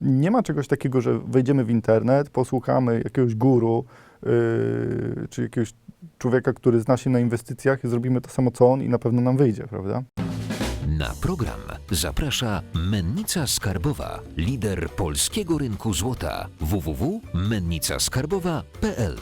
Nie ma czegoś takiego, że wejdziemy w internet, posłuchamy jakiegoś guru, yy, czy jakiegoś człowieka, który zna się na inwestycjach i zrobimy to samo co on i na pewno nam wyjdzie, prawda? Na program zaprasza Mennica Skarbowa, lider polskiego rynku złota www.mennicaskarbowa.pl.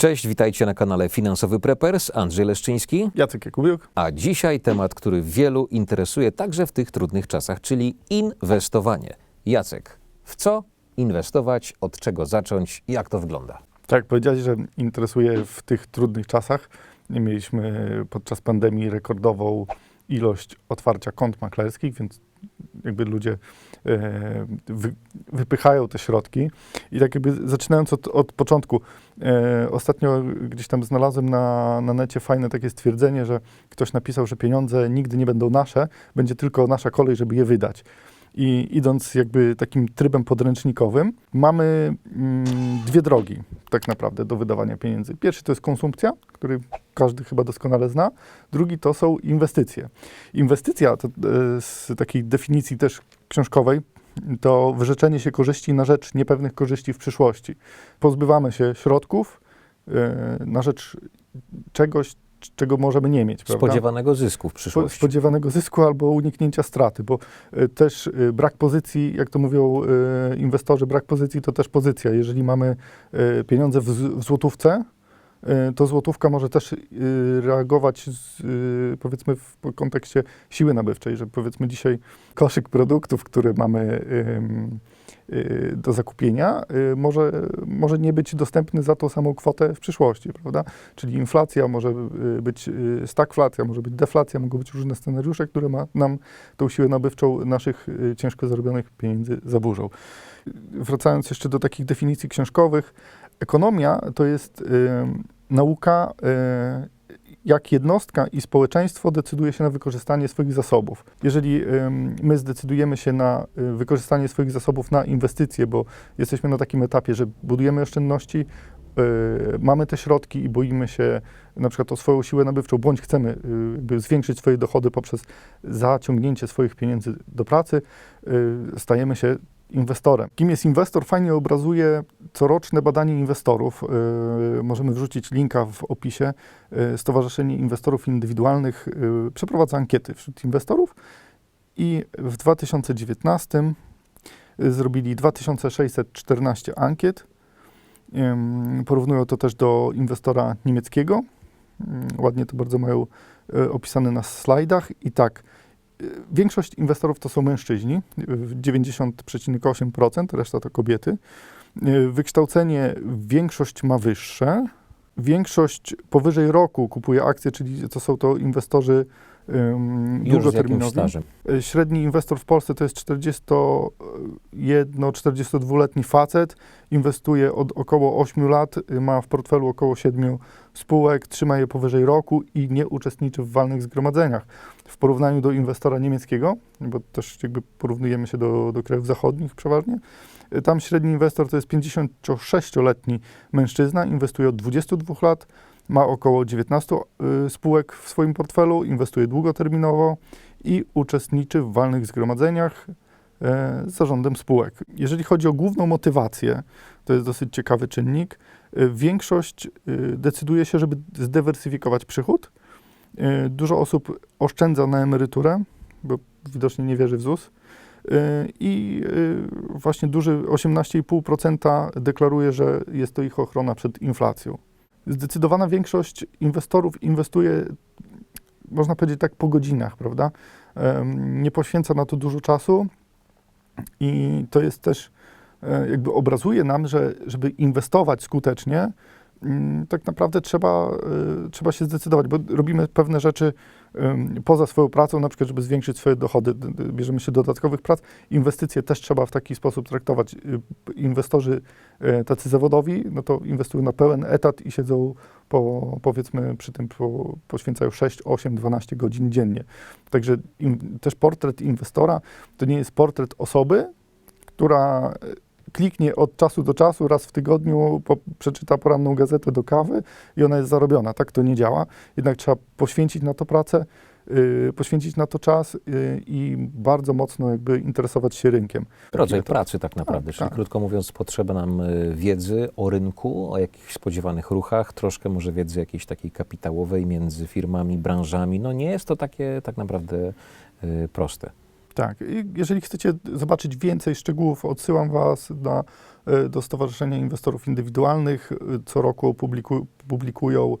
Cześć, witajcie na kanale Finansowy Preppers, Andrzej Leszczyński. Jacek Jakubiuk? A dzisiaj temat, który wielu interesuje także w tych trudnych czasach, czyli inwestowanie. Jacek, w co inwestować, od czego zacząć, jak to wygląda? Tak, powiedziałeś, że interesuje w tych trudnych czasach. Mieliśmy podczas pandemii rekordową ilość otwarcia kont maklerskich, więc jakby ludzie wy, wypychają te środki. I tak jakby zaczynając od, od początku, e, ostatnio gdzieś tam znalazłem na, na necie fajne takie stwierdzenie, że ktoś napisał, że pieniądze nigdy nie będą nasze, będzie tylko nasza kolej, żeby je wydać. I idąc jakby takim trybem podręcznikowym, mamy mm, dwie drogi tak naprawdę do wydawania pieniędzy. Pierwszy to jest konsumpcja, który każdy chyba doskonale zna. Drugi to są inwestycje. Inwestycja to e, z takiej definicji też książkowej to wyrzeczenie się korzyści na rzecz niepewnych korzyści w przyszłości. Pozbywamy się środków e, na rzecz czegoś, czego możemy nie mieć. Prawda? Spodziewanego zysku w przyszłości. Spodziewanego zysku albo uniknięcia straty, bo y, też y, brak pozycji, jak to mówią y, inwestorzy, brak pozycji to też pozycja. Jeżeli mamy pieniądze w, złotówce, to złotówka może też reagować z, powiedzmy w kontekście siły nabywczej, że powiedzmy dzisiaj koszyk produktów, który mamy do zakupienia, y, może, może nie być dostępny za tą samą kwotę w przyszłości, prawda? Czyli inflacja może y, być y, stagflacja, może być deflacja, mogą być różne scenariusze, które ma, nam tą siłę nabywczą naszych y, ciężko zarobionych pieniędzy zaburzą. Y, Wracając jeszcze do takich definicji książkowych, ekonomia to jest y, nauka, y, jak jednostka i społeczeństwo decyduje się na wykorzystanie swoich zasobów. Jeżeli my zdecydujemy się na y, wykorzystanie swoich zasobów na inwestycje, bo jesteśmy na takim etapie, że budujemy oszczędności, y, mamy te środki i boimy się na przykład o swoją siłę nabywczą, bądź chcemy y, zwiększyć swoje dochody poprzez zaciągnięcie swoich pieniędzy do pracy, stajemy się inwestorem. Kim jest inwestor? Fajnie obrazuje coroczne badanie inwestorów. Yy, możemy wrzucić linka w opisie. Yy, Stowarzyszenie Inwestorów Indywidualnych yy, przeprowadza ankiety wśród inwestorów i w 2019 zrobili 2614 ankiet. Porównują to też do inwestora niemieckiego. Ładnie to bardzo mają y, opisane na slajdach. I tak, y, większość inwestorów to są mężczyźni, y, 90,8%, reszta to kobiety. Wykształcenie większość ma wyższe. Większość powyżej roku kupuje akcje, czyli to są to inwestorzy ym, Już z jakimś długoterminowi. stażem. Y, Średni inwestor w Polsce to jest 41-42-letni facet. Inwestuje od około 8 lat, y, ma w portfelu około 7 spółek, trzyma je powyżej roku i nie uczestniczy w walnych zgromadzeniach. W porównaniu do inwestora niemieckiego, bo też jakby porównujemy się do, do krajów zachodnich przeważnie, y, tam średni inwestor to jest 56-letni mężczyzna, inwestuje od 22 lat, ma około 19 y, spółek w swoim portfelu, inwestuje długoterminowo i uczestniczy w walnych zgromadzeniach z zarządem spółek. Jeżeli chodzi o główną motywację, to jest dosyć ciekawy czynnik, y, większość y, decyduje się, żeby zdywersyfikować przychód. Y, Dużo osób oszczędza na emeryturę, bo widocznie nie wierzy w ZUS. Y, I y, właśnie duży 18,5% deklaruje, że jest to ich ochrona przed inflacją. Zdecydowana większość inwestorów inwestuje, można powiedzieć tak, po godzinach, prawda? Nie poświęca na to dużo czasu i to jest też, e, jakby obrazuje nam, że żeby inwestować skutecznie, mm, tak naprawdę trzeba, e, trzeba się zdecydować, bo robimy pewne rzeczy poza swoją pracą, na przykład, żeby zwiększyć swoje dochody, bierzemy się dodatkowych prac. Inwestycje też trzeba w taki sposób traktować. Y, Inwestorzy e, tacy zawodowi, no to inwestują na pełen etat i siedzą po, powiedzmy przy tym po, poświęcają 6, 8, 12 godzin dziennie. Także im, też portret inwestora to nie jest portret osoby, która e, kliknie od czasu do czasu, raz w tygodniu, po, przeczyta poranną gazetę do kawy i ona jest zarobiona. Tak to nie działa. Jednak trzeba poświęcić na to pracę, y, poświęcić na to czas y, i bardzo mocno jakby interesować się rynkiem. Rodzaj pracy tak naprawdę, Tak, czyli tak. krótko mówiąc potrzeba nam y, wiedzy o rynku, o jakichś spodziewanych ruchach, troszkę może wiedzy jakiejś takiej kapitałowej między firmami, branżami. No nie jest to takie tak naprawdę y, proste. Tak, jeżeli chcecie zobaczyć więcej szczegółów, odsyłam Was na, e, do Stowarzyszenia Inwestorów Indywidualnych. E, Co roku publiku, publikują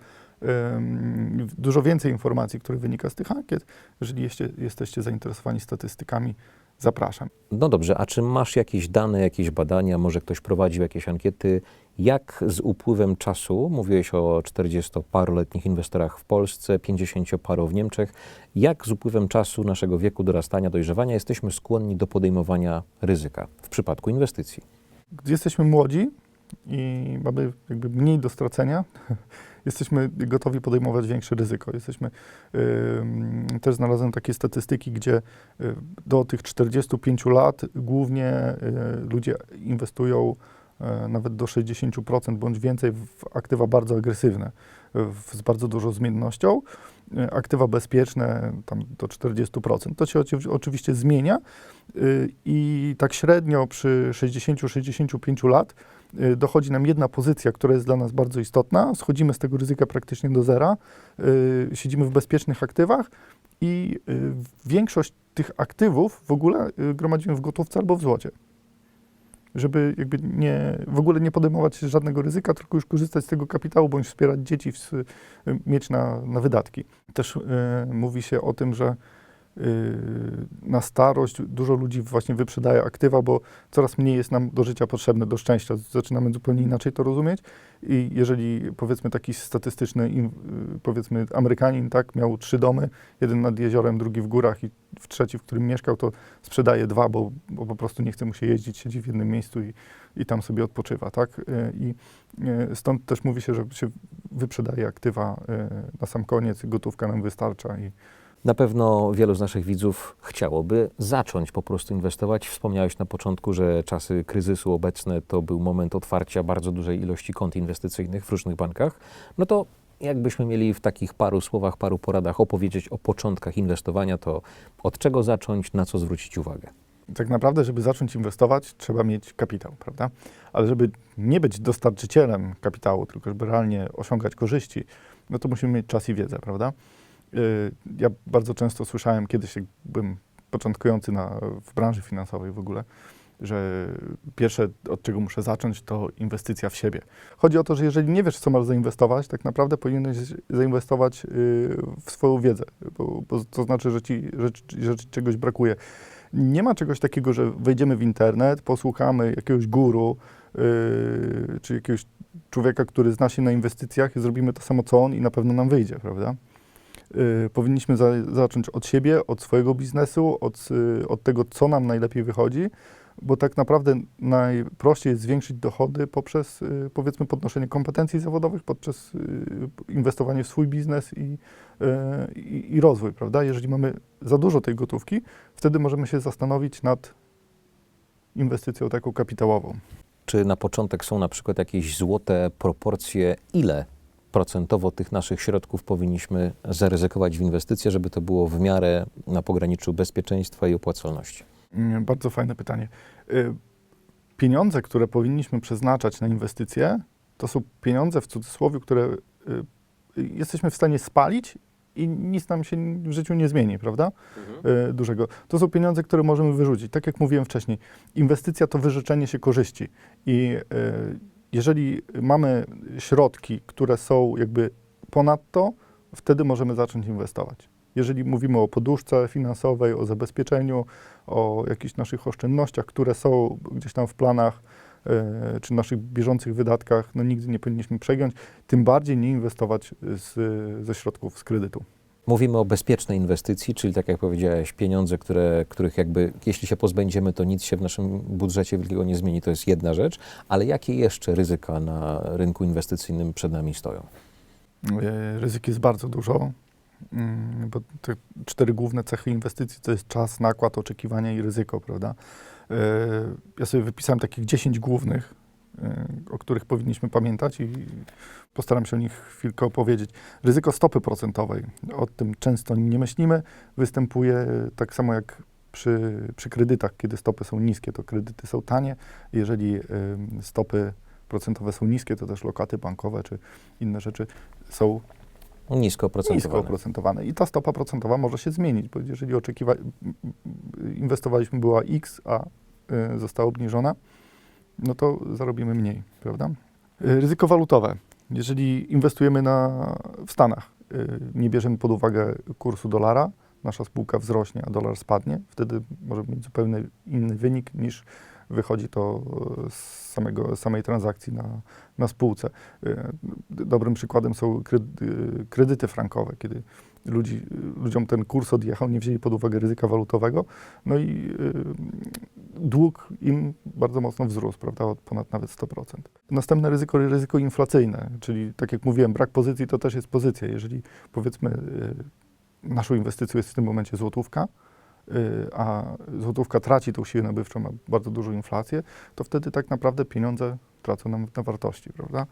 dużo więcej informacji, które wynika z tych ankiet. Jeżeli jesteście zainteresowani statystykami, zapraszam. No dobrze, a czy masz jakieś dane, jakieś badania, może ktoś prowadził jakieś ankiety, jak z upływem czasu, mówiłeś o 40-paroletnich inwestorach w Polsce, 50-paru w Niemczech, jak z upływem czasu naszego wieku dorastania, dojrzewania jesteśmy skłonni do podejmowania ryzyka w przypadku inwestycji? Gdy jesteśmy młodzi i mamy jakby mniej do stracenia, jesteśmy gotowi podejmować większe ryzyko. Jesteśmy, ym, też znalazłem takie statystyki, gdzie y, do tych 45 lat głównie y, ludzie inwestują y, nawet do 60% bądź więcej w aktywa bardzo agresywne, w, z bardzo dużą zmiennością. Y, Aktywa bezpieczne tam do 40%. To się oczywiście zmienia y, i tak średnio przy 60-65 lat y, dochodzi nam jedna pozycja, która jest dla nas bardzo istotna. Schodzimy z tego ryzyka praktycznie do zera, y, siedzimy w bezpiecznych aktywach i y, większość tych aktywów w ogóle y, gromadzimy w gotówce albo w złocie. Żeby jakby nie, w ogóle nie podejmować żadnego ryzyka, tylko już korzystać z tego kapitału, bądź wspierać dzieci, w, y, mieć na, na wydatki. Też y, mówi się o tym, że y, na starość dużo ludzi właśnie wyprzedaje aktywa, bo coraz mniej jest nam do życia potrzebne, do szczęścia. Zaczynamy zupełnie inaczej to rozumieć i jeżeli powiedzmy taki statystyczny, y, powiedzmy Amerykanin, tak, miał trzy domy, jeden nad jeziorem, drugi w górach i w trzeci, w którym mieszkał, to sprzedaje dwa, bo, bo po prostu nie chce mu się jeździć, siedzi w jednym miejscu i, i tam sobie odpoczywa, tak. Y, I y, stąd też mówi się, że się wyprzedaje aktywa y, na sam koniec gotówka nam wystarcza i Na pewno wielu z naszych widzów chciałoby zacząć po prostu inwestować. Wspomniałeś na początku, że czasy kryzysu obecne to był moment otwarcia bardzo dużej ilości kont inwestycyjnych w różnych bankach. No to jakbyśmy mieli w takich paru słowach, paru poradach opowiedzieć o początkach inwestowania, to od czego zacząć, na co zwrócić uwagę? tak naprawdę, żeby zacząć inwestować, trzeba mieć kapitał, prawda? Ale żeby nie być dostarczycielem kapitału, tylko żeby realnie osiągać korzyści, no to musimy mieć czas i wiedzę, prawda? Ja bardzo często słyszałem, kiedyś jak byłem początkujący na, w branży finansowej w ogóle, że pierwsze, od czego muszę zacząć, to inwestycja w siebie. Chodzi o to, że jeżeli nie wiesz, co masz zainwestować, tak naprawdę powinieneś zainwestować yy, w swoją wiedzę, bo, bo to znaczy, że ci, że, że czegoś brakuje. Nie ma czegoś takiego, że wejdziemy w internet, posłuchamy jakiegoś guru, yy, czy jakiegoś człowieka, który zna się na inwestycjach i zrobimy to samo co on i na pewno nam wyjdzie, prawda? Yy, powinniśmy za, zacząć od siebie, od swojego biznesu, od, yy, od tego, co nam najlepiej wychodzi, bo tak naprawdę najprościej jest zwiększyć dochody poprzez, yy, powiedzmy, podnoszenie kompetencji zawodowych, yy, inwestowanie w swój biznes i, i rozwój, prawda? Jeżeli mamy za dużo tej gotówki, wtedy możemy się zastanowić nad inwestycją taką kapitałową. Czy na początek są na przykład jakieś złote proporcje, ile procentowo tych naszych środków powinniśmy zaryzykować w inwestycje, żeby to było w miarę na pograniczu bezpieczeństwa i opłacalności? Mm, Bardzo fajne pytanie. Y, Pieniądze, które powinniśmy przeznaczać na inwestycje, to są pieniądze w cudzysłowie, które y, y, jesteśmy w stanie spalić i nic nam się w życiu nie zmieni, prawda? Y, Dużego. To są pieniądze, które możemy wyrzucić. Tak jak mówiłem wcześniej, inwestycja to wyrzeczenie się korzyści. I jeżeli mamy środki, które są jakby ponad to, wtedy możemy zacząć inwestować. Jeżeli mówimy o poduszce finansowej, o zabezpieczeniu, o jakichś naszych oszczędnościach, które są gdzieś tam w planach, e, czy naszych bieżących wydatkach, no nigdy nie powinniśmy przegiąć, tym bardziej nie inwestować z, ze środków z kredytu. Mówimy o bezpiecznej inwestycji, czyli tak jak powiedziałeś, pieniądze, które, których jakby jeśli się pozbędziemy, to nic się w naszym budżecie wielkiego nie zmieni, to jest jedna rzecz, ale jakie jeszcze ryzyka na rynku inwestycyjnym przed nami stoją? E, Ryzyk jest bardzo dużo. mm, bo te cztery główne cechy inwestycji to jest czas, nakład, oczekiwania i ryzyko, prawda? E, Ja sobie wypisałem takich 10 głównych, o których powinniśmy pamiętać i postaram się o nich chwilkę opowiedzieć. Ryzyko stopy procentowej, o tym często nie myślimy, występuje tak samo jak przy, przy kredytach, kiedy stopy są niskie, to kredyty są tanie. Jeżeli em, stopy procentowe są niskie, to też lokaty bankowe czy inne rzeczy są Nisko nisko oprocentowane. oprocentowane. I ta stopa procentowa może się zmienić, bo jeżeli oczekiwa... inwestowaliśmy była X, a y, została obniżona, no to zarobimy mniej, prawda? Y, Ryzyko walutowe. Jeżeli inwestujemy na, w Stanach, y, nie bierzemy pod uwagę kursu dolara, nasza spółka wzrośnie, a dolar spadnie, wtedy możemy mieć zupełnie inny wynik niż wychodzi to z samego, samej transakcji na, na spółce. Y, Dobrym przykładem są kredy- y, kredyty frankowe, kiedy ludzi, ludziom ten kurs odjechał, nie wzięli pod uwagę ryzyka walutowego, no i y, dług im bardzo mocno wzrósł, prawda, od ponad nawet 100%. Następne ryzyko, ryzyko inflacyjne, czyli tak jak mówiłem, brak pozycji to też jest pozycja. Jeżeli powiedzmy y, naszą inwestycją jest w tym momencie złotówka, y, a złotówka traci tą siłę nabywczą, ma bardzo dużą inflację, to wtedy tak naprawdę pieniądze tracą nam na wartości, prawda?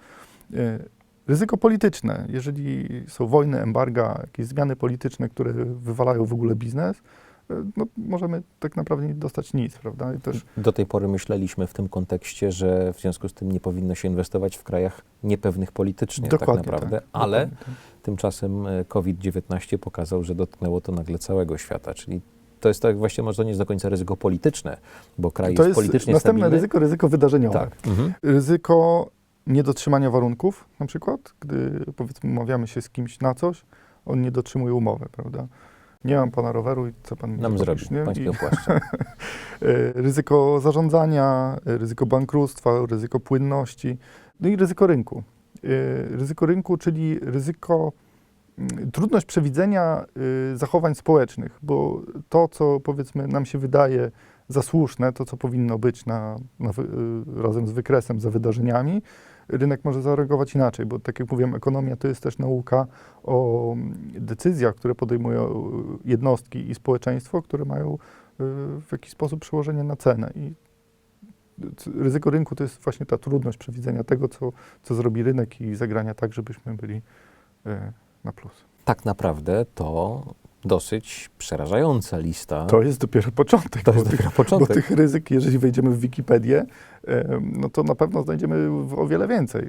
Ryzyko polityczne, jeżeli są wojny, embarga, jakieś zmiany polityczne, które wywalają w ogóle biznes, y, no możemy tak naprawdę nie dostać nic, prawda? I też Do tej pory myśleliśmy w tym kontekście, że w związku z tym nie powinno się inwestować w krajach niepewnych politycznie dokładnie tak naprawdę, tak, ale dokładnie tak. tymczasem e, COVID-19 pokazał, że dotknęło to nagle całego świata, czyli to jest tak właściwie może to nie jest do końca ryzyko polityczne, bo kraj To jest, jest politycznie następne stabilny. ryzyko, ryzyko wydarzeniowe. Tak. Mhm. Ryzyko niedotrzymania warunków, na przykład, gdy powiedzmy umawiamy się z kimś na coś, on nie dotrzymuje umowy, prawda? Nie mam pana roweru i co pan Nam zrobi nie? Pańskiego płaszcza. e, ryzyko zarządzania, e, ryzyko bankructwa, ryzyko płynności, no i ryzyko rynku. E, Ryzyko rynku, czyli ryzyko, mm, trudność przewidzenia y, zachowań społecznych, bo to, co powiedzmy nam się wydaje za słuszne, to, co powinno być na, na, razem z wykresem za wydarzeniami, rynek może zareagować inaczej, bo tak jak mówiłem, ekonomia to jest też nauka o mm, decyzjach, które podejmują y, jednostki i społeczeństwo, które mają y, w jakiś sposób przełożenie na cenę. I ryzyko rynku to jest właśnie ta trudność przewidzenia tego, co, co zrobi rynek i zagrania tak, żebyśmy byli y, na plus. Tak naprawdę to dosyć przerażająca lista. To jest dopiero początek. To jest bo, tych, dopiero bo początek. tych ryzyk, jeżeli wejdziemy w Wikipedię, no to na pewno znajdziemy o wiele więcej.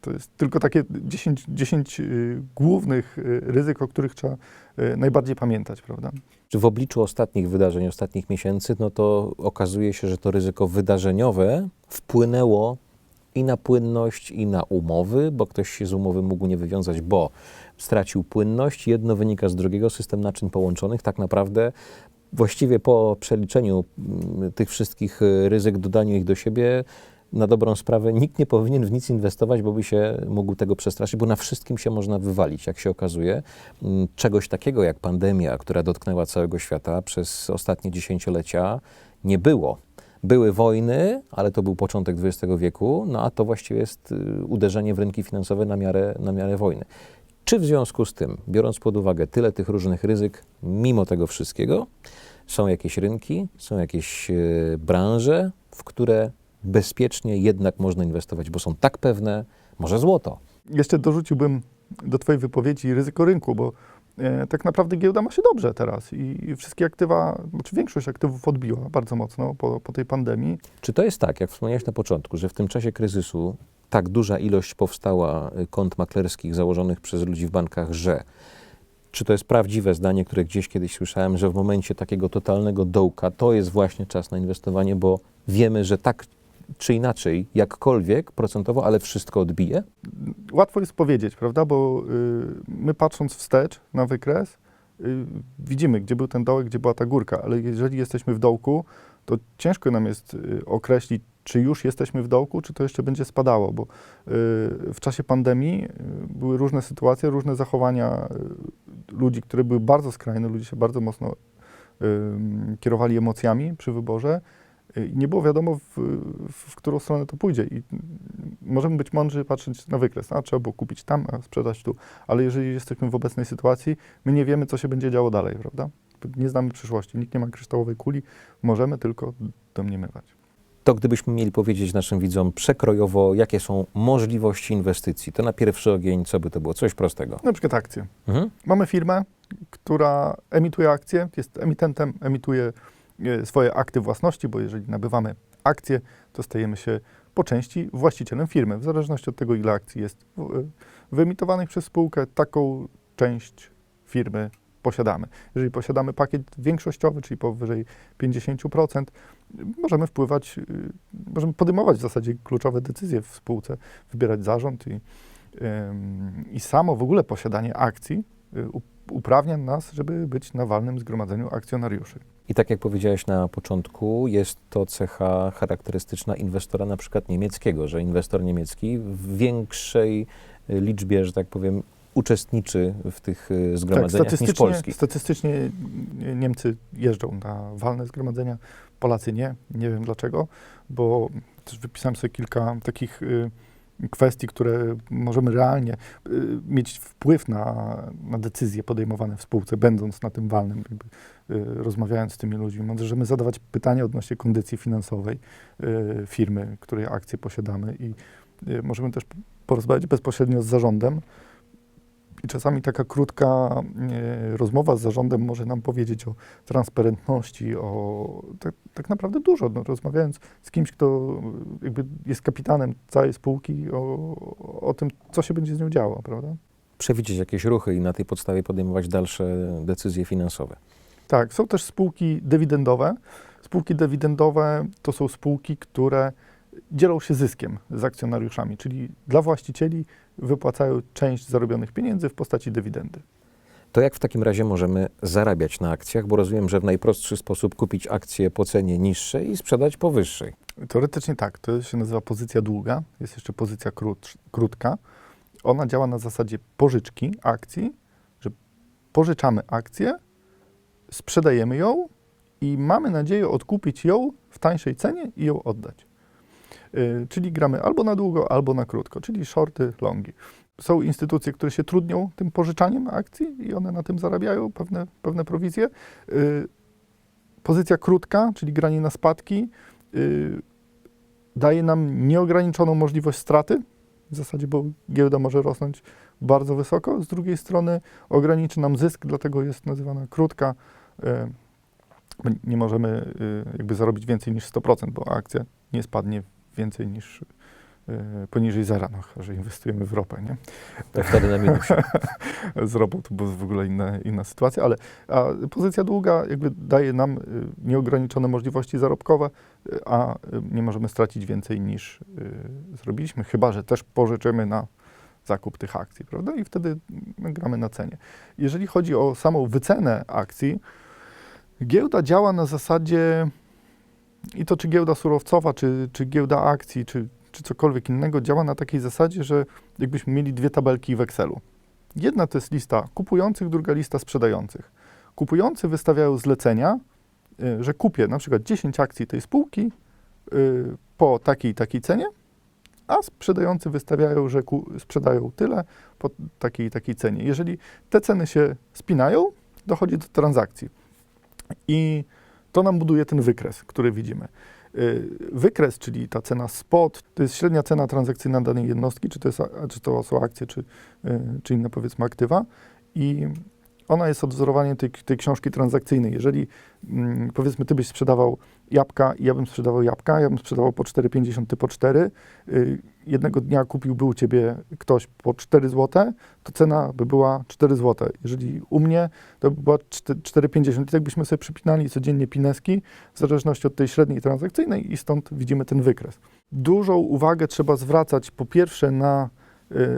To jest tylko takie 10, 10 y, głównych y, ryzyk, o których trzeba y, najbardziej pamiętać, prawda? Czy w obliczu ostatnich wydarzeń, ostatnich miesięcy, no to okazuje się, że to ryzyko wydarzeniowe wpłynęło i na płynność, i na umowy, bo ktoś się z umowy mógł nie wywiązać, bo stracił płynność. Jedno wynika z drugiego, system naczyń połączonych. Tak naprawdę właściwie po przeliczeniu mm, tych wszystkich y, ryzyk, dodaniu ich do siebie, na dobrą sprawę nikt nie powinien w nic inwestować, bo by się mógł tego przestraszyć, bo na wszystkim się można wywalić, jak się okazuje. Mm, Czegoś takiego jak pandemia, która dotknęła całego świata przez ostatnie dziesięciolecia, nie było. Były wojny, ale to był początek XX wieku, no a to właściwie jest y, uderzenie w rynki finansowe na miarę, na miarę wojny. Czy w związku z tym, biorąc pod uwagę tyle tych różnych ryzyk, mimo tego wszystkiego, są jakieś rynki, są jakieś y, branże, w które bezpiecznie jednak można inwestować, bo są tak pewne, może złoto. Jeszcze dorzuciłbym do Twojej wypowiedzi ryzyko rynku, bo tak naprawdę giełda ma się dobrze teraz i wszystkie aktywa, znaczy większość aktywów odbiła bardzo mocno po, po tej pandemii. Czy to jest tak, jak wspomniałeś na początku, że w tym czasie kryzysu tak duża ilość powstała y, kont maklerskich założonych przez ludzi w bankach, że czy to jest prawdziwe zdanie, które gdzieś kiedyś słyszałem, że w momencie takiego totalnego dołka to jest właśnie czas na inwestowanie, bo wiemy, że tak czy inaczej, jakkolwiek procentowo, ale wszystko odbije? Łatwo jest powiedzieć, prawda? Bo y, my patrząc wstecz na wykres, y, widzimy, gdzie był ten dołek, gdzie była ta górka, ale jeżeli jesteśmy w dołku, to ciężko nam jest y, określić, czy już jesteśmy w dołku, czy to jeszcze będzie spadało, bo y, w czasie pandemii y, były różne sytuacje, różne zachowania y, ludzi, które były bardzo skrajne, ludzie się bardzo mocno y, kierowali emocjami przy wyborze Nie było wiadomo, w, w, w którą stronę to pójdzie. I możemy być mądrzy, patrzeć na wykres. A, trzeba było kupić tam, a sprzedać tu. Ale jeżeli jesteśmy w obecnej sytuacji, my nie wiemy, co się będzie działo dalej, prawda? Nie znamy przyszłości. Nikt nie ma kryształowej kuli. Możemy tylko domniemywać. To gdybyśmy mieli powiedzieć naszym widzom przekrojowo, jakie są możliwości inwestycji, to na pierwszy ogień co by to było? Coś prostego. Na przykład akcje. Mhm. Mamy firmę, która emituje akcje, jest emitentem, emituje swoje akty własności, bo jeżeli nabywamy akcje, to stajemy się po części właścicielem firmy. W zależności od tego, ile akcji jest e, wyemitowanych przez spółkę, taką część firmy posiadamy. Jeżeli posiadamy pakiet większościowy, czyli powyżej 50%, możemy wpływać, y, możemy podejmować w zasadzie kluczowe decyzje w spółce, wybierać zarząd i, i samo w ogóle posiadanie akcji uprawnia nas, żeby być na walnym zgromadzeniu akcjonariuszy. I tak jak powiedziałeś na początku, jest to cecha charakterystyczna inwestora na przykład niemieckiego, że inwestor niemiecki w większej liczbie, że tak powiem, uczestniczy w tych y, zgromadzeniach niż statystycznie, polski. statystycznie Niemcy jeżdżą na walne zgromadzenia, Polacy nie. Nie wiem dlaczego, bo też wypisałem sobie kilka takich y, kwestii, które możemy realnie y, mieć wpływ na, na decyzje podejmowane w spółce, będąc na tym walnym, rozmawiając z tymi ludźmi. Możemy zadawać pytania odnośnie kondycji finansowej y, firmy, której akcje posiadamy i y, możemy też porozmawiać bezpośrednio z zarządem, i czasami taka krótka rozmowa z zarządem może nam powiedzieć o transparentności, o tak, tak naprawdę dużo. No, rozmawiając z kimś, kto jakby jest kapitanem całej spółki, o, o tym, co się będzie z nią działo, prawda? Przewidzieć jakieś ruchy i na tej podstawie podejmować dalsze decyzje finansowe. Tak, są też spółki dywidendowe. Spółki dywidendowe to są spółki, które dzielą się zyskiem z akcjonariuszami, czyli dla właścicieli wypłacają część zarobionych pieniędzy w postaci dywidendy. To jak w takim razie możemy zarabiać na akcjach? Bo rozumiem, że w najprostszy sposób kupić akcje po cenie niższej i sprzedać po wyższej. Teoretycznie tak, to się nazywa pozycja długa, jest jeszcze pozycja krótsz, krótka. Ona działa na zasadzie pożyczki akcji, że pożyczamy akcję, sprzedajemy ją i mamy nadzieję odkupić ją w tańszej cenie i ją oddać. Yy, czyli gramy albo na długo, albo na krótko, czyli shorty, longi. Są instytucje, które się trudnią tym pożyczaniem akcji i one na tym zarabiają pewne, pewne prowizje. Yy, pozycja krótka, czyli granie na spadki, yy, daje nam nieograniczoną możliwość straty, w zasadzie, bo giełda może rosnąć bardzo wysoko. Z drugiej strony ograniczy nam zysk, dlatego jest nazywana krótka. Bo Nie możemy e, jakby zarobić więcej niż 100%, bo akcja nie spadnie więcej niż e, poniżej zera, no, chyba, że inwestujemy w ropę, nie? To wtedy na minusie. z ropą to była w ogóle inna, inna sytuacja, ale a pozycja długa jakby daje nam y, nieograniczone możliwości zarobkowe, y, a y, nie możemy stracić więcej niż y, zrobiliśmy, chyba że też pożyczymy na zakup tych akcji, prawda? I wtedy mm, gramy na cenie. Jeżeli chodzi o samą wycenę akcji, giełda działa na zasadzie i to czy giełda surowcowa, czy, czy giełda akcji, czy, czy cokolwiek innego, działa na takiej zasadzie, że jakbyśmy mieli dwie tabelki w Excelu. Jedna to jest lista kupujących, druga lista sprzedających. Kupujący wystawiają zlecenia, y, że kupię na przykład 10 akcji tej spółki y, po takiej takiej cenie, a sprzedający wystawiają, że ku, sprzedają tyle po takiej takiej cenie. Jeżeli te ceny się spinają, dochodzi do transakcji. I to nam buduje ten wykres, który widzimy. Y, Wykres, czyli ta cena spot, to jest średnia cena transakcyjna danej jednostki, czy to, jest, czy to są akcje, czy, y, czy inne powiedzmy aktywa. I ona jest odwzorowaniem tej, tej książki transakcyjnej. Jeżeli mm, powiedzmy ty byś sprzedawał jabłka i ja bym sprzedawał jabłka, ja bym sprzedawał po 4,50, ty po 4, y, jednego dnia kupiłby u ciebie ktoś po 4 zł, to cena by była 4 zł. Jeżeli u mnie, to by była 4 4,50 i tak byśmy sobie przypinali codziennie pineski w zależności od tej średniej transakcyjnej i stąd widzimy ten wykres. Dużą uwagę trzeba zwracać po pierwsze na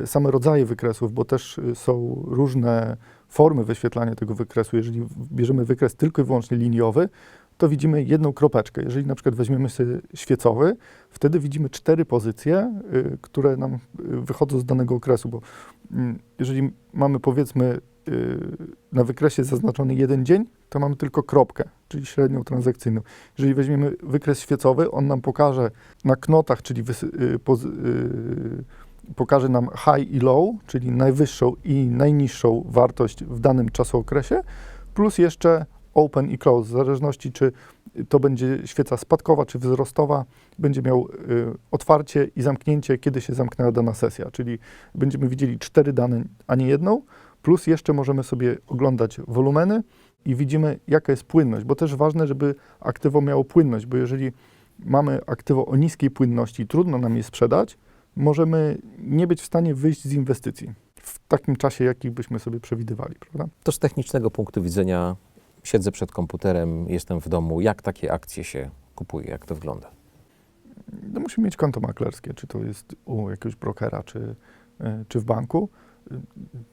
y, same rodzaje wykresów, bo też y, są różne formy wyświetlania tego wykresu. Jeżeli bierzemy wykres tylko i wyłącznie liniowy, to widzimy jedną kropeczkę. Jeżeli na przykład weźmiemy sobie świecowy, wtedy widzimy cztery pozycje, y, które nam y, wychodzą z danego okresu, bo mm, jeżeli mamy powiedzmy y, na wykresie zaznaczony jeden dzień, to mamy tylko kropkę, czyli średnią transakcyjną. Jeżeli weźmiemy wykres świecowy, on nam pokaże na knotach, czyli poz- pokaże nam high i low, czyli najwyższą i najniższą wartość w danym czasookresie, plus jeszcze open i close, w zależności czy to będzie świeca spadkowa czy wzrostowa, będzie miał y, otwarcie i zamknięcie, kiedy się zamknęła dana sesja, czyli będziemy widzieli cztery dane, a nie jedną, plus jeszcze możemy sobie oglądać wolumeny i widzimy, jaka jest płynność, bo też ważne, żeby aktywo miało płynność, bo jeżeli mamy aktywo o niskiej płynności trudno nam je sprzedać, możemy nie być w stanie wyjść z inwestycji w takim czasie, jaki byśmy sobie przewidywali, prawda? To z technicznego punktu widzenia siedzę przed komputerem, jestem w domu. Jak takie akcje się kupuje? Jak to wygląda? no musimy mieć konto maklerskie, czy to jest u jakiegoś brokera, czy, e, czy w banku. Y,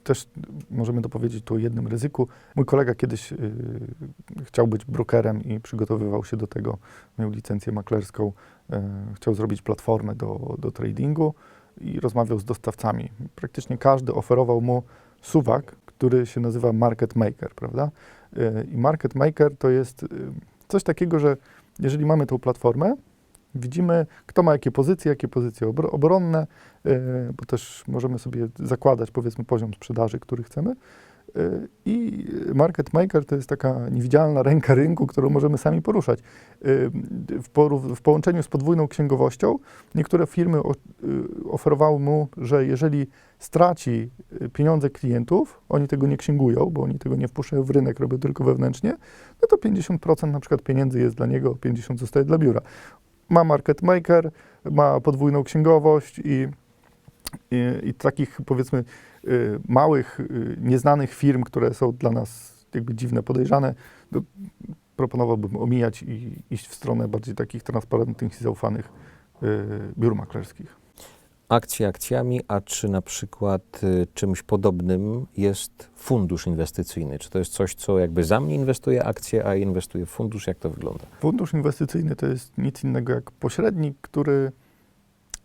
Też możemy dopowiedzieć tu o jednym ryzyku. Mój kolega kiedyś y, chciał być brokerem i przygotowywał się do tego, miał licencję maklerską, e, chciał zrobić platformę do, do tradingu i rozmawiał z dostawcami. Praktycznie każdy oferował mu suwak, który się nazywa market maker, prawda? E, I market maker to jest y, coś takiego, że jeżeli mamy tą platformę, Widzimy, kto ma jakie pozycje, jakie pozycje obro- obronne, e, bo też możemy sobie zakładać, powiedzmy, poziom sprzedaży, który chcemy. E, I market maker to jest taka niewidzialna ręka rynku, którą możemy sami poruszać. E, W, porów- w połączeniu z podwójną księgowością niektóre firmy o, oferowały mu, że jeżeli straci pieniądze klientów, oni tego nie księgują, bo oni tego nie wpuszczają w rynek, robią tylko wewnętrznie, no to 50% na przykład pieniędzy jest dla niego, 50% zostaje dla biura ma market maker, ma podwójną księgowość i, i, i takich powiedzmy y, małych, y, nieznanych firm, które są dla nas jakby dziwne, podejrzane, proponowałbym omijać i iść w stronę bardziej takich transparentnych i zaufanych y, biur maklerskich. Akcje akcjami, a czy na przykład y, czymś podobnym jest fundusz inwestycyjny? Czy to jest coś, co jakby za mnie inwestuje akcje, a inwestuje w fundusz? Jak to wygląda? Fundusz inwestycyjny to jest nic innego jak pośrednik, który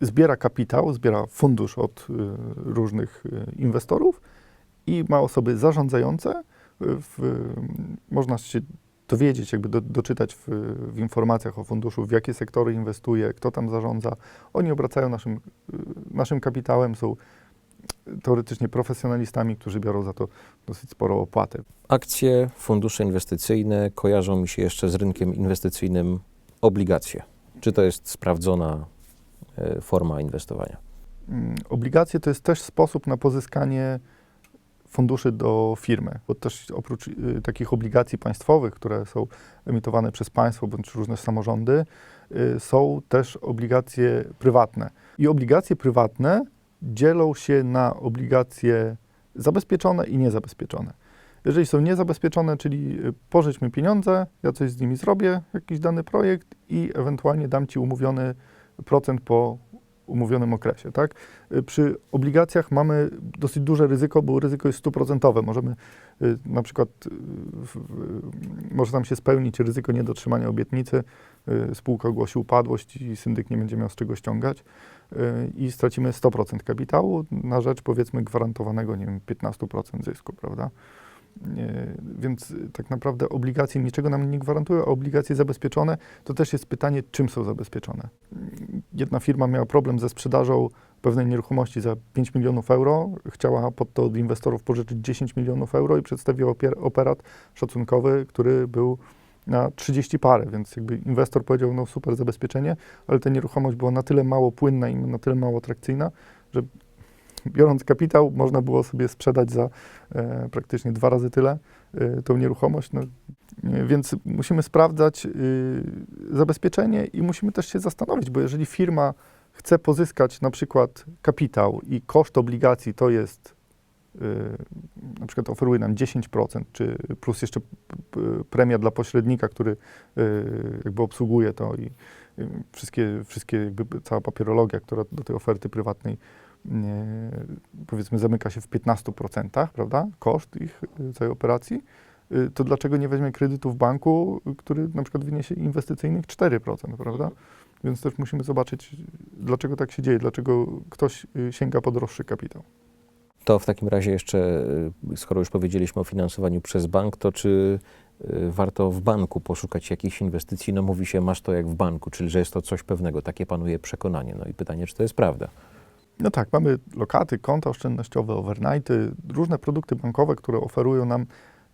zbiera kapitał, zbiera fundusz od y, różnych y, inwestorów i ma osoby zarządzające. Y, W, można się dowiedzieć, jakby do, doczytać w, w informacjach o funduszu, w jakie sektory inwestuje, kto tam zarządza. Oni obracają naszym, y, naszym kapitałem, są teoretycznie profesjonalistami, którzy biorą za to dosyć sporą opłatę. Akcje, fundusze inwestycyjne kojarzą mi się jeszcze z rynkiem inwestycyjnym obligacje. Czy to jest sprawdzona y, forma inwestowania? Mm, Obligacje to jest też sposób na pozyskanie funduszy do firmy, bo też oprócz y, takich obligacji państwowych, które są emitowane przez państwo bądź różne samorządy, y, są też obligacje prywatne. I obligacje prywatne dzielą się na obligacje zabezpieczone i niezabezpieczone. Jeżeli są niezabezpieczone, czyli y, pożycz mi pieniądze, ja coś z nimi zrobię, jakiś dany projekt i ewentualnie dam ci umówiony procent po umówionym okresie, tak? Y, Przy obligacjach mamy dosyć duże ryzyko, bo ryzyko jest stuprocentowe. Możemy y, na przykład, y, może nam się spełnić ryzyko niedotrzymania obietnicy, spółka ogłosi upadłość i syndyk nie będzie miał z czego ściągać i stracimy 100% kapitału na rzecz powiedzmy gwarantowanego, nie wiem, 15% zysku, prawda? Więc tak naprawdę obligacje niczego nam nie gwarantują, a obligacje zabezpieczone to też jest pytanie, czym są zabezpieczone. Jedna firma miała problem ze sprzedażą pewnej nieruchomości za 5 milionów euro, chciała pod to od inwestorów pożyczyć 10 milionów euro i przedstawiła operat szacunkowy, który był na 30 parę, więc jakby inwestor powiedział, no super zabezpieczenie, ale ta nieruchomość była na tyle mało płynna i na tyle mało atrakcyjna, że biorąc kapitał, można było sobie sprzedać za e, praktycznie dwa razy tyle e, tą nieruchomość. No, nie, więc musimy sprawdzać y, zabezpieczenie i musimy też się zastanowić, bo jeżeli firma chce pozyskać na przykład kapitał i koszt obligacji to jest y, na przykład oferuje nam 10%, czy plus jeszcze premia dla pośrednika, który y, jakby obsługuje to i wszystkie, wszystkie jakby cała papierologia, która do tej oferty prywatnej powiedzmy zamyka się w 15%, prawda, koszt ich y, całej operacji, y, to dlaczego nie weźmie kredytu w banku, który na przykład wyniesie inwestycyjnych 4%, prawda? Więc też musimy zobaczyć, dlaczego tak się dzieje, dlaczego ktoś y, sięga po droższy kapitał. To w takim razie jeszcze, skoro już powiedzieliśmy o finansowaniu przez bank, to czy warto w banku poszukać jakichś inwestycji? No mówi się, masz to jak w banku, czyli że jest to coś pewnego. Takie panuje przekonanie. No i pytanie, czy to jest prawda? No tak, mamy lokaty, konta oszczędnościowe, overnighty, różne produkty bankowe, które oferują nam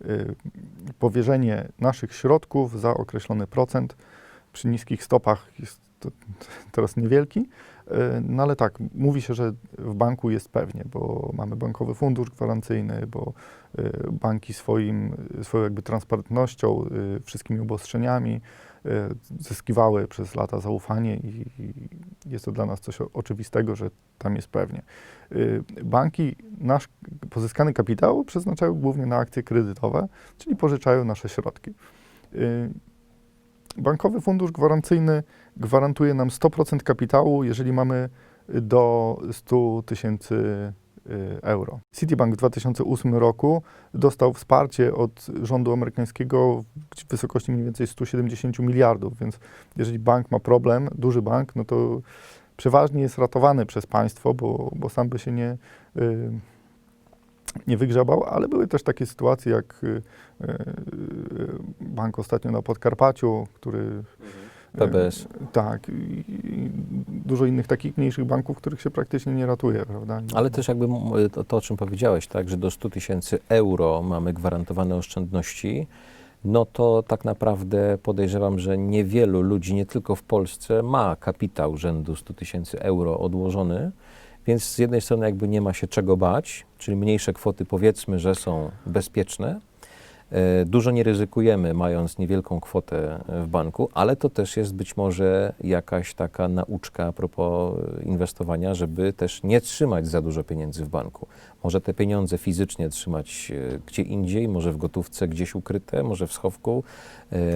y, powierzenie naszych środków za określony procent. Przy niskich stopach jest to teraz niewielki, y, no ale tak, mówi się, że w banku jest pewnie, bo mamy bankowy fundusz gwarancyjny, bo y, banki swoim, swoją jakby transparentnością, y, wszystkimi obostrzeniami y, zyskiwały przez lata zaufanie i, jest to dla nas coś oczywistego, że tam jest pewnie. Y, Banki nasz pozyskany kapitał przeznaczają głównie na akcje kredytowe, czyli pożyczają nasze środki. Y, Bankowy fundusz gwarancyjny gwarantuje nam 100% kapitału, jeżeli mamy do 100 tysięcy euro. Citibank w 2008 roku dostał wsparcie od rządu amerykańskiego w wysokości mniej więcej 170 miliardów, więc jeżeli bank ma problem, duży bank, no to przeważnie jest ratowany przez państwo, bo, bo sam by się nie, y, nie wygrzebał, ale były też takie sytuacje jak y, y, bank ostatnio na Podkarpaciu, który y, PBS. tak, i, dużo innych takich mniejszych banków, których się praktycznie nie ratuje, prawda? I- Ale też jakby to, to, o czym powiedziałeś, tak, że do 100 tysięcy euro mamy gwarantowane oszczędności, no to tak naprawdę podejrzewam, że niewielu ludzi, nie tylko w Polsce, ma kapitał rzędu 100 tysięcy euro odłożony, więc z jednej strony jakby nie ma się czego bać, czyli mniejsze kwoty powiedzmy, że są bezpieczne. E, Dużo nie ryzykujemy, mając niewielką kwotę e, w banku, ale to też jest być może jakaś taka nauczka a propos e, inwestowania, żeby też nie trzymać za dużo pieniędzy w banku. Może te pieniądze fizycznie trzymać gdzie indziej, może w gotówce gdzieś ukryte, może w schowku,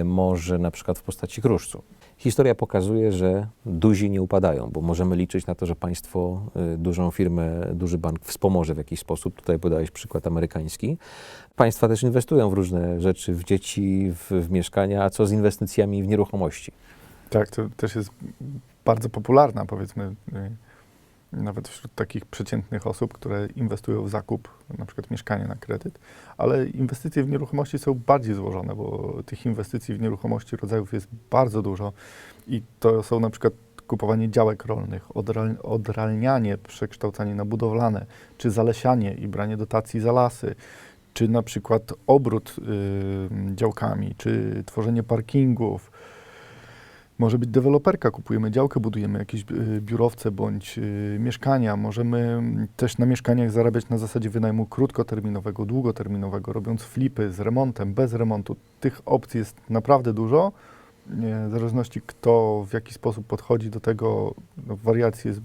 może na przykład w postaci kruszcu. Historia pokazuje, że duzi nie upadają, bo możemy liczyć na to, że państwo dużą firmę, duży bank wspomoże w jakiś sposób. Tutaj podałeś przykład amerykański. Państwa też inwestują w różne rzeczy, w dzieci, w, w mieszkania, a co z inwestycjami w nieruchomości? Tak, to też jest bardzo popularna, powiedzmy, y, nawet wśród takich przeciętnych osób, które inwestują w zakup, na przykład mieszkania na kredyt, ale inwestycje w nieruchomości są bardziej złożone, bo tych inwestycji w nieruchomości rodzajów jest bardzo dużo i to są na przykład kupowanie działek rolnych, odral, odralnianie, przekształcanie na budowlane, czy zalesianie i branie dotacji za lasy, czy na przykład obrót y, działkami, czy tworzenie parkingów, może być deweloperka, kupujemy działkę, budujemy jakieś y, biurowce bądź y, mieszkania. Możemy mm, też na mieszkaniach zarabiać na zasadzie wynajmu krótkoterminowego, długoterminowego, robiąc flipy z remontem, bez remontu. Tych opcji jest naprawdę dużo. Nie, w zależności kto w jaki sposób podchodzi do tego, no, wariacji jest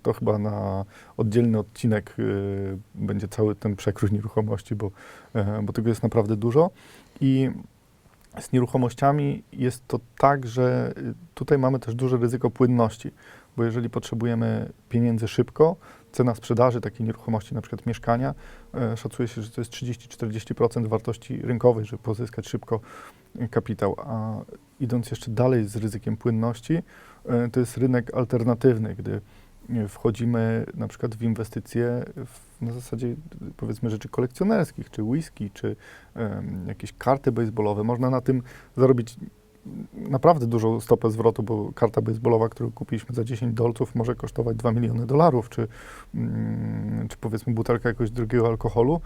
to chyba na oddzielny odcinek y, będzie cały ten przekrój nieruchomości, bo, e, bo tego jest naprawdę dużo. I z nieruchomościami jest to tak, że y, tutaj mamy też duże ryzyko płynności, bo jeżeli potrzebujemy pieniędzy szybko, cena sprzedaży takiej nieruchomości, na przykład mieszkania, e, szacuje się, że to jest 30-40% wartości rynkowej, żeby pozyskać szybko y, kapitał. A idąc jeszcze dalej z ryzykiem płynności, e, to jest rynek alternatywny, gdy wchodzimy na przykład w inwestycje w, na zasadzie powiedzmy rzeczy kolekcjonerskich, czy whisky, czy em, jakieś karty baseballowe. Można na tym zarobić naprawdę dużą stopę zwrotu, bo karta baseballowa, którą kupiliśmy za 10 dolców, może kosztować 2 miliony dolarów, czy, mm, czy powiedzmy butelka jakiegoś drugiego alkoholu.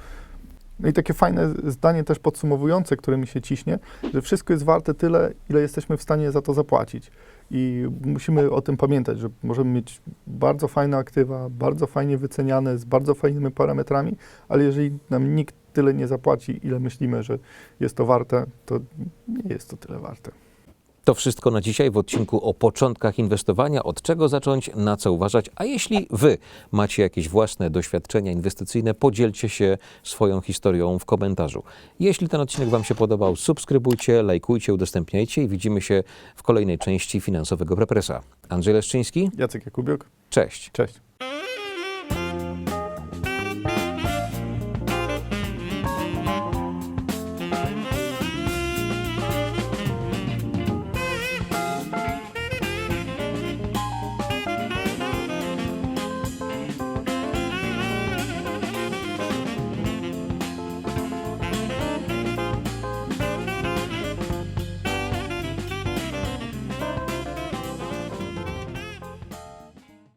No i takie fajne zdanie też podsumowujące, które mi się ciśnie, że wszystko jest warte tyle, ile jesteśmy w stanie za to zapłacić. I musimy o tym pamiętać, że możemy mieć bardzo fajne aktywa, bardzo fajnie wyceniane, z bardzo fajnymi parametrami, ale jeżeli nam nikt tyle nie zapłaci, ile myślimy, że jest to warte, to nie jest to tyle warte. To wszystko na dzisiaj w odcinku o początkach inwestowania, od czego zacząć, na co uważać. A jeśli Wy macie jakieś własne doświadczenia inwestycyjne, podzielcie się swoją historią w komentarzu. Jeśli ten odcinek Wam się podobał, subskrybujcie, lajkujcie, udostępniajcie i widzimy się w kolejnej części finansowego prepresa. Andrzej Leszczyński, Jacek Jakubiuk, cześć. cześć.